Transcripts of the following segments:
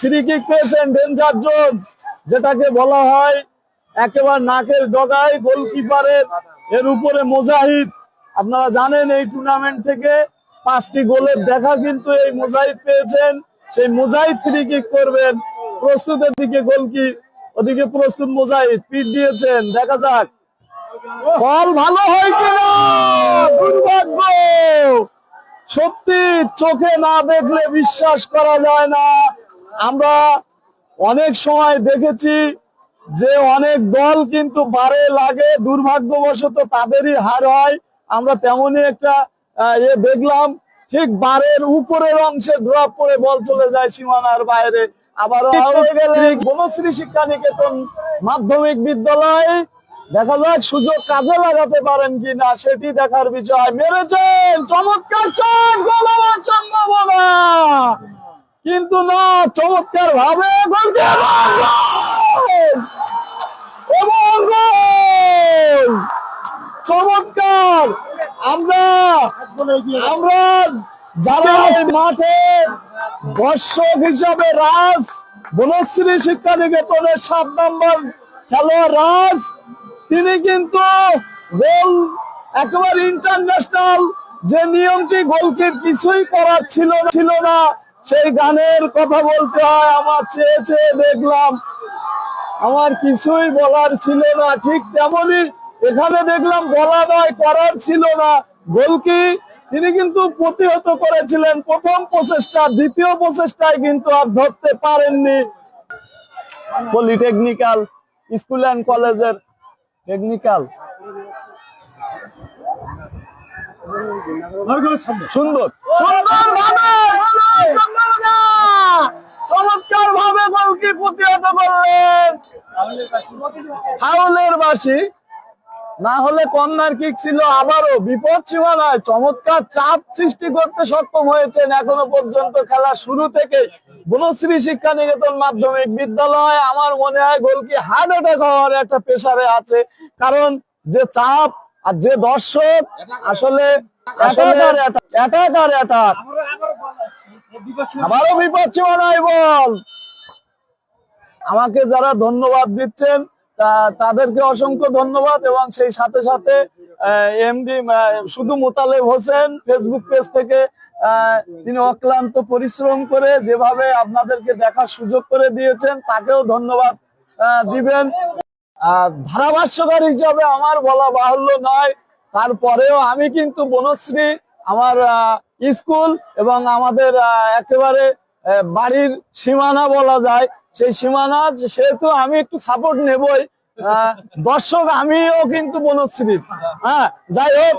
Free kick পেয়েছেন danger zone, যেটাকে বলা হয় একেবারে নাকের ডগায় গোলকিপারের, এর উপরে মোজাহিদ। আপনারা জানেন এই টুর্নামেন্ট থেকে পাঁচটি গোলের দেখা কিন্তু এই মোজাহিদ পেয়েছেন। সেই মোজাহিদ ফ্রি কিক করবেন, প্রস্তুতের দিকে গোলকি ওদিকে প্রস্তুত মোজাহিদ পিট দিয়েছেন, দেখা যাক। ফল ভালো হয় কিনা? দুর্ভাগ্য! সত্যি চোখে না দেখলে বিশ্বাস করা যায় না। আমরা অনেক সময় দেখেছি যে অনেক দল কিন্তু বারে লাগে, দুর্ভাগ্যবশত তাদেরই হার হয়। আমরা তেমনই একটা ইয়ে দেখলাম, ঠিক বারের উপরের অংশে ড্রপ করে বল চলে যায় সীমানার বাইরে। আবার বনশ্রী শিক্ষা নিকেতন মাধ্যমিক বিদ্যালয়। দেখা যাক সুযোগ কাজে লাগাতে পারেন কিনা, সেটি দেখার বিষয় মেরেছেন। চমৎকার কিন্তু না চমৎকার ভাবে! চমৎকার! আমরা আমরা যারা মাঠে দর্শক হিসাবে রাজ বনশ্রী শিক্ষা নিকেতনের সাত নম্বর খেলোয়াড় রাজ তিনি কিন্তু গোল একেবারে ইন্টারন্যাশনাল যে নিয়মটি গোলকির কিছুই করার ছিল না ছিল না। সেই গানের কথা বলতে হয়, আমার চেয়ে চেয়ে দেখলাম। আমার কিছুই বলার ছিল না, ঠিক তেমনি এখানে দেখলাম বলা নয়, করার ছিল না। গোলকি তিনি কিন্তু প্রতিহত করেছিলেন। প্রথম প্রচেষ্টা, দ্বিতীয় প্রচেষ্টায় কিন্তু আর ধরতে পারেননি। পলিটেকনিক্যাল স্কুল অ্যান্ড কলেজের টেকনিক্যাল। সুন্দর। সুন্দর ফাউলের বাসি না হলে কর্নার কিক ছিল আবারও বিপদ সীমানায় চমৎকার চাপ সৃষ্টি করতে সক্ষম হয়েছেন এখনও পর্যন্ত খেলা শুরু থেকে বনশ্রী শিক্ষা নিকেতন মাধ্যমিক বিদ্যালয়, আমার মনে হয় গোলকি হার্ট অ্যাটাক হওয়ার একটা প্রেসারে আছে। কারণ যে চাপ আর যে দর্শক আসলে আবারও বিপদ সীমানায় বল। আমাকে যারা ধন্যবাদ দিচ্ছেন তাদেরকে অসংখ্য ধন্যবাদ এবং সেই সাথে সাথে এমডি শুধু মোতালেব হোসেন ফেসবুক পেজ থেকে তিনি অক্লান্ত পরিশ্রম করে যেভাবে আপনাদেরকে দেখার সুযোগ করে দিয়েছেন, তাকেও ধন্যবাদ দিবেন। ধারাভাষ্যকার হিসাবে আমার বলা বাহুল্য নয়, তারপরেও আমি কিন্তু বনশ্রী, আমার স্কুল এবং আমাদের একেবারে বাড়ির সীমানা বলা যায় সেই সীমানা সেহেতু আমি একটু সাপোর্ট নেবই দর্শক আমিও কিন্তু বনশ্রী হ্যাঁ যাই হোক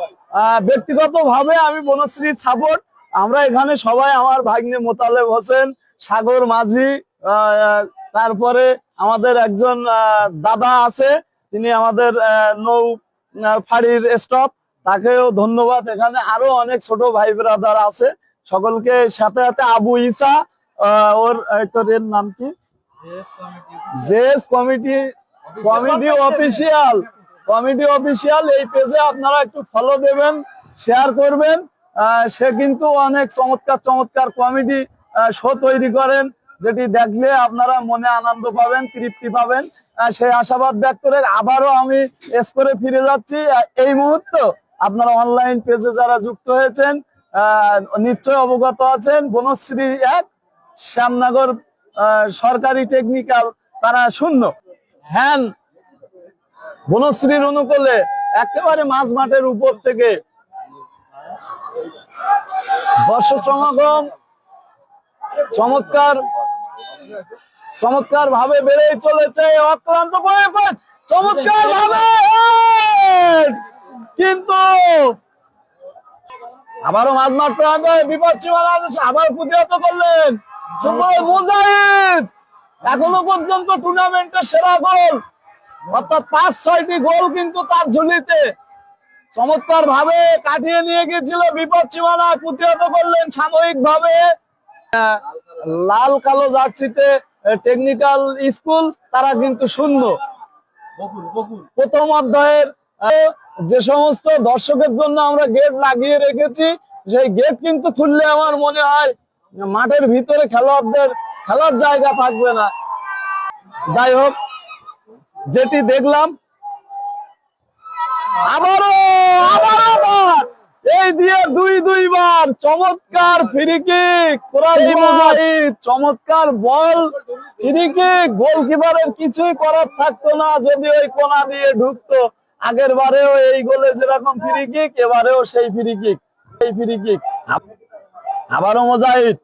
ব্যক্তিগত ভাবে আমি বনশ্রীর সাপোর্ট আমরা এখানে সবাই আমার ভাগ্নে মোতালেব হোসেন, সাগর মাঝি তারপরে আমাদের একজন দাদা আছে তিনি আমাদের নৌ ফাঁড়ির স্টপ তাকেও ধন্যবাদ। এখানে আরও অনেক ছোট ভাই ব্রাদার আছে। সকলকে সাথে সাথে আবু ইসা ওর তোর নাম কি? JS committee committee official committee official এই পেজে আপনারা একটু ফলো দেবেন শেয়ার করবেন। সে কিন্তু অনেক চমৎকার চমৎকার কমেডি শো তৈরি করেন, যেটি দেখলে আপনারা মনে আনন্দ পাবেন, তৃপ্তি পাবেন। সেই আশাবাদ ব্যক্ত করে আবারও আমি এস করে ফিরে যাচ্ছি। এই মুহূর্ত আপনারা অনলাইন পেজে যারা যুক্ত হয়েছেন নিশ্চয় অবগত আছেন। বনশ্রী এক, শ্যামনগর সরকারি টেকনিক্যাল তারা শূন্য। হ্যান, বনশ্রীর অনুকূলে একেবারে মাঝ মাঠের উপর থেকে দর্শক সমাগম চমৎকার ভাবে বেড়ে চলেছে অক্লান্ত করে করে চমৎকার ভাবে কিন্তু আবারও মাঝ মাঠ প্রান্ত বিপদ সীমানা আবার প্রতিহত করলেন। মুজাহিদ! এখনও পর্যন্ত টুর্নামেন্টের সেরা গোল। অর্থাৎ পাঁচ ছয়টি গোল কিন্তু তার ঝুলিতে। চমৎকার ভাবে কাটিয়ে নিয়ে গিয়েছিল বিপদ সীমানা প্রতিহত করলেন সাময়িক ভাবে লাল কালো জার্সিতে টেকনিক্যাল স্কুল তারা কিন্তু শূন্য। প্রথম অধ্যায়ের যে সমস্ত দর্শকের জন্য আমরা গেট লাগিয়ে রেখেছি সেই গেট কিন্তু খুললে আমার মনে হয় মাঠের ভিতরে খেলোয়াড়দের খেলার জায়গা থাকবে না। যাই হোক, যেটি দেখলাম, আবারও আবারও আবার, এই দিয়ে দুই দুইবার চমৎকার ফ্রি কিক চমৎকার বল ফ্রি কিক গোলকিপারের কিছুই করার থাকতো না, যদি ওই কোনা দিয়ে ঢুকতো। আগের বারেও এই গোলে যেরকম ফ্রি কিক এবারেও সেই ফ্রি কিক সেই ফ্রি কিক আবারও মোজাহিদ।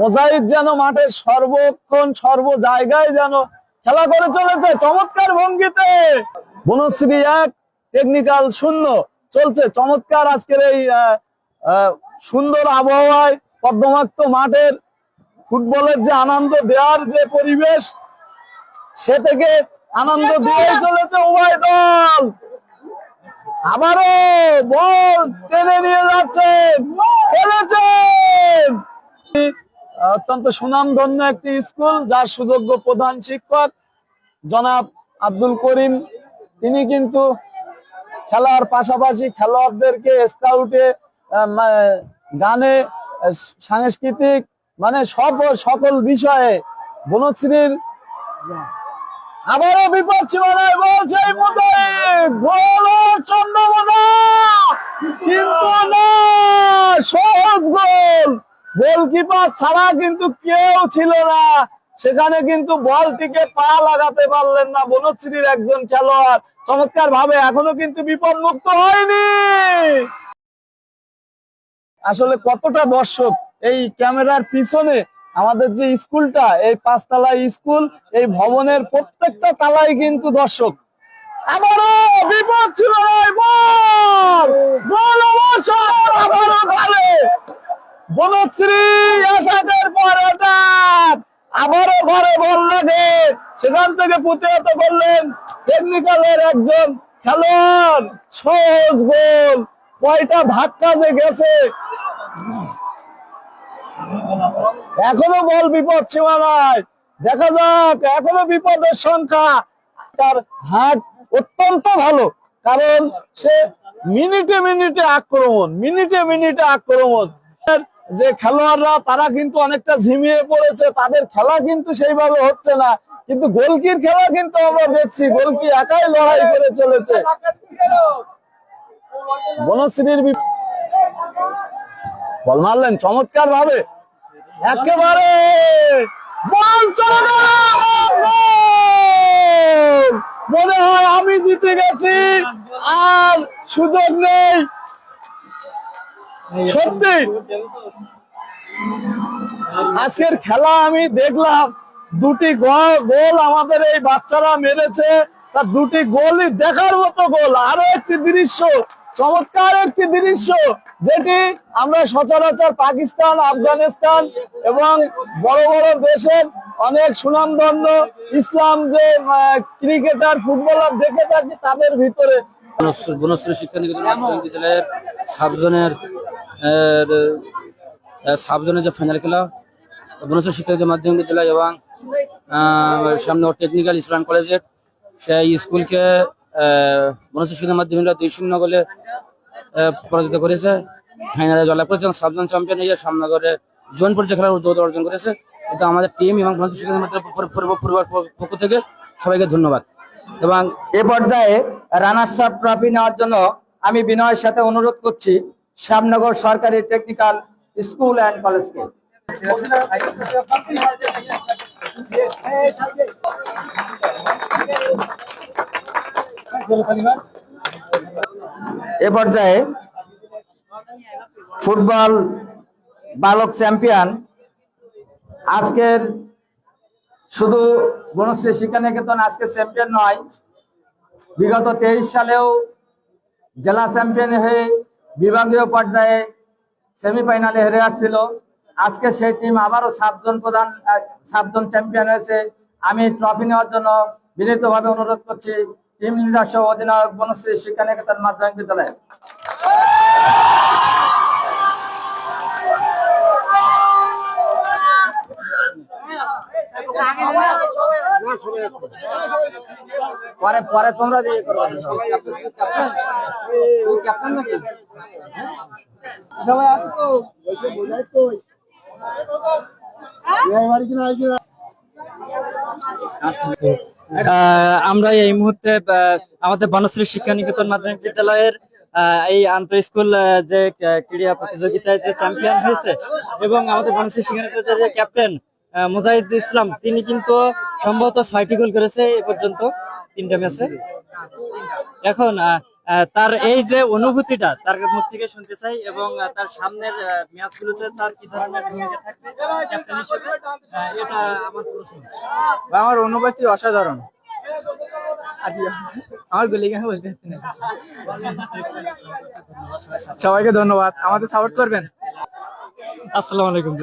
মোজাহিদ যেন মাঠের সর্বক্ষণ সর্ব জায়গায় যেন খেলা করে চলেছে চমৎকার ভঙ্গিতে। বনশ্রী এক টেকনিক্যাল শূন্য। চলছে চমৎকার আজকের এই সুন্দর আবহাওয়ায় পদ্মমাক্ত মাঠের ফুটবলের যে আনন্দ দেওয়ার যে পরিবেশ সে থেকে আনন্দ দিয়ে চলেছে উভয় দল। আবারও বল টেনে নিয়ে যাচ্ছেন খেলেছেন অত্যন্ত সুনামধন্য একটি স্কুল, যার সুযোগ্য প্রধান শিক্ষক জনাব আব্দুল করিম। তিনি কিন্তু খেলার পাশাপাশি খেলোয়াড়দেরকে স্কাউটে গানে সাংস্কৃতিক মানে সব, সকল বিষয়ে বনশ্রীর আবারও বিপদ সীমানায় গোল সেই গোল সহজ গোল। গোলকিপার ছাড়া কিন্তু কেউ ছিল না। সেখানে কিন্তু বলটিকে পা লাগাতে পারলেন না বনশ্রীর একজন খেলোয়াড়। চমৎকার ভাবে এখনও কিন্তু বিপদ মুক্ত হয়নি। আসলে কতটা দর্শক এই ক্যামেরার পিছনে আমাদের যে স্কুলটা, এই পাঁচতলা স্কুল, এই ভবনের প্রত্যেকটা তালায় কিন্তু দর্শক। আবারও বিপদ ছিল বনশ্রী পর একাট আবারও ঘরে বল লাগে। সেখান থেকে প্রতিহত করলেন টেকনিক্যালের একজন খেলোয়াড়। সহজ গোল। কয়টা ধাক্কা যে গেছে। এখনও বল বিপদ সীমানায় দেখা যাক, এখনও বিপদের সংখ্যা তার হাট অত্যন্ত ভালো। কারণ সে মিনিটে মিনিটে আক্রমণ, মিনিটে মিনিটে আক্রমণ। যে খেলোয়াড়রা, তারা কিন্তু অনেকটা ঝিমিয়ে পড়েছে, তাদের খেলা কিন্তু সেইভাবে হচ্ছে না। কিন্তু গোলকির খেলা কিন্তু আমরা দেখছি, গোলকি একাই লড়াই করে চলেছে। বনশ্রীর বল মারলেন চমৎকার ভাবে একেবারে মনে হয় আমি জিতে গেছি, আর সুযোগ নেই। সত্যি। আজকের খেলা আমি দেখলাম, দুটি গোল আমাদের এই বাচ্চারা মেরেছে তার দুটি গোলই দেখার মতো গোল, আরও একটি দৃশ্য। চমৎকার একটি দৃশ্য যেটি আমরা সচরাচর পাকিস্তান, আফগানিস্তান এবং বড় বড় দেশের অনেক সুনামধন্য ইসলাম যে ক্রিকেটার, ফুটবলার দেখে থাকি তাদের ভিতরে। বনশ্রী- শিক্ষা নিকেতন বিদ্যালয়ের সাবজনের সাবজনের যে ফাইনাল খেলা, বনশ্রী শিক্ষা মাধ্যমিক বিদ্যালয় এবং সামনে টেকনিক্যাল ইসলাম কলেজের সেই স্কুলকে মাধ্যমিক বিদ্যালয় দুই শূন্য গোলে আহ, পরাজিত করেছে। ফাইনালে জয়লাভ করেছে এবং সাবজন চ্যাম্পিয়ন হয়ে সামনগরে জোন পর্যায়ে খেলার উদ্যোগ অর্জন করেছে কিন্তু আমাদের টিম এবং মাধ্যমিক পক্ষ থেকে সবাইকে ধন্যবাদ। এবং এ পর্যায়ে রানার্স আপ ট্রফি নেওয়ার জন্য আমি বিনয়ের সাথে অনুরোধ করছি শ্যামনগর সরকারি টেকনিক্যাল স্কুল অ্যান্ড কলেজকে এ পর্যায়ে ফুটবল বালক চ্যাম্পিয়ন আজকের শুধু বনশ্রী শিক্ষা নিকেতন আজকে চ্যাম্পিয়ন নয়, বিগত তেইশ সালেও জেলা চ্যাম্পিয়ন হয়ে বিভাগীয় পর্যায়ে সেমিফাইনালে হেরে আসছিল। আজকে সেই টিম আবারও সাতজন প্রধান সাতজন চ্যাম্পিয়ন হয়েছে। আমি ট্রফি নেওয়ার জন্য বিনীতভাবে অনুরোধ করছি। অধিনায়ক বনশ্রী শিক্ষা নিকেতন মাধ্যমিক বিদ্যালয় পরে পরে তোমরা করো আমরা এই মুহূর্তে আমাদের বনশ্রী শিক্ষা নিকেতন মাধ্যমিক বিদ্যালয়ের এই আন্তঃ স্কুল যে ক্রীড়া প্রতিযোগিতায় যে চ্যাম্পিয়ন হয়েছে এবং আমাদের বনশ্রী শিক্ষা নিকেতনের যে ক্যাপ্টেন মুজাহিদ ইসলাম, তিনি কিন্তু সম্ভবত ছয়টি গোল করেছে এ পর্যন্ত তিনটা ম্যাচে। এখন তার এই যে অনুভূতিটা তার মুখ থেকে শুনতে চাই এবং তার সামনের ম্যাচগুলোতে তার কি ধরনের ভূমিকা থাকবে? ক্যাপ্টেন হিসেবে আহ, এটা আমার প্রশ্ন। আমার অনুভূতি অসাধারণ। আমার গুলি কেন বলতে না। সবাইকে ধন্যবাদ। আমাদের সাপোর্ট করবেন। আসসালামু আলাইকুম